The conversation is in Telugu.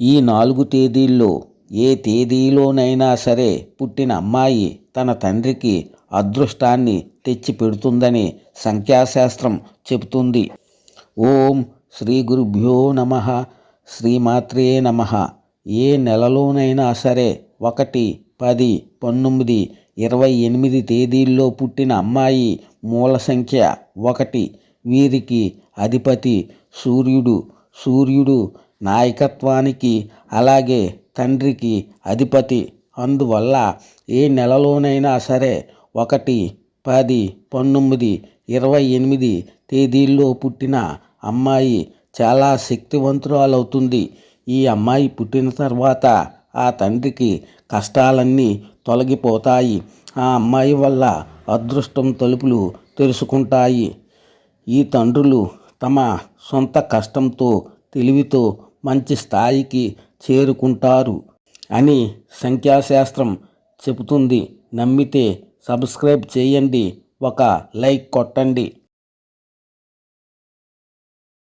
ఈ నాలుగు తేదీల్లో ఏ తేదీలోనైనా సరే పుట్టిన అమ్మాయి తన తండ్రికి అదృష్టాన్ని తెచ్చి పెడుతుందని సంఖ్యాశాస్త్రం చెబుతుంది. ఓం శ్రీ గురుభ్యో నమ శ్రీమాత్రే నమ. ఏ నెలలోనైనా సరే ఒకటి పది పంతొమ్మిది ఇరవై ఎనిమిది తేదీల్లో పుట్టిన అమ్మాయి మూల సంఖ్య ఒకటి. వీరికి అధిపతి సూర్యుడు. సూర్యుడు నాయకత్వానికి అలాగే తండ్రికి అధిపతి. అందువల్ల ఏ నెలలోనైనా సరే ఒకటి పది పంతొమ్మిది ఇరవై ఎనిమిది తేదీల్లో పుట్టిన అమ్మాయి చాలా శక్తివంతురాలవుతుంది. ఈ అమ్మాయి పుట్టిన తర్వాత ఆ తండ్రికి కష్టాలన్నీ తొలగిపోతాయి. ఆ అమ్మాయి వల్ల అదృష్టం తలుపులు తెరుచుకుంటాయి. ఈ తండ్రులు తమ సొంత కష్టంతో తెలివితో మంచి స్థాయికి చేరుకుంటారు అని సంఖ్యాశాస్త్రం చెబుతుంది. నమ్మితే సబ్స్క్రైబ్ చేయండి. ఒక లైక్ కొట్టండి.